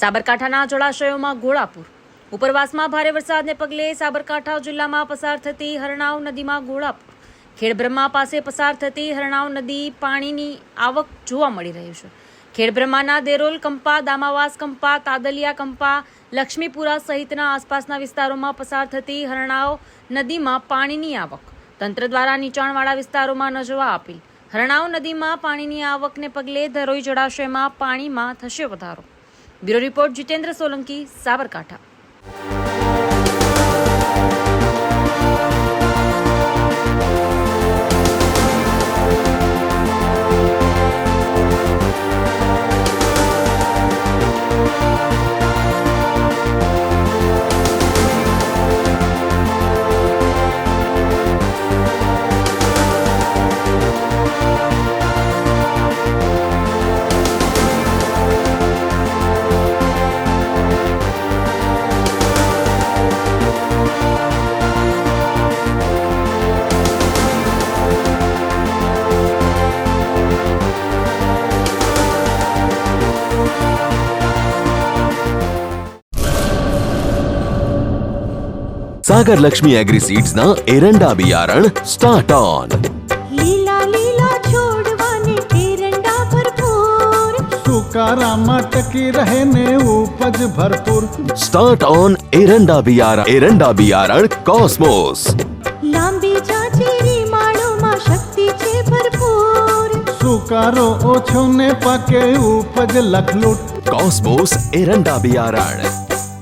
સાબરકાંઠાના જળાશયોમાં ઘોડાપુર ઉપરવાસમાં ભારે વરસાદને પગલે સાબરકાંઠા જિલ્લામાં પસાર થતી હરણાવ નદીમાં ઘોડાપુર ખેડબ્રહ્મા પાસે પસાર થતી હરણાવ નદી પાણીની આવક જોવા મળી રહ્યું છે. ખેડબ્રહ્માના દેરોલ કંપા, દામાવાસ કંપા, તાદલિયા કંપા, લક્ષ્મીપુરા સહિતના આસપાસના વિસ્તારોમાં પસાર થતી હરણાવ નદીમાં પાણીની આવક. તંત્ર દ્વારા નીચાણવાળા વિસ્તારોમાં ન જવા અપીલ. હરણાવ નદીમાં પાણીની આવકને પગલે ધરોઈ જળાશયમાં પાણીમાં થશે વધારો. Bureau report Jitendra Solanki Sabarkantha સાગર લક્ષ્મી એગ્રી સીડ્સ ના એરંડા બિયારણ સ્ટાર્ટ ઓન લીલા લીલા છોડવાને એરંડા ભરપૂર સુકારામાં ટકી રહે ને ઉપજ ભરપૂર સ્ટાર્ટ ઓન એરંડા બિયારણ એરંડા બિયારણ કોસ્મોસ લાંબી જાચેરી માળોમાં શક્તિ છે ભરપૂર સુકારો ઓછો ને પાકે ઉપજ લખલૂટ કોસ્મોસ એરંડા બિયારણ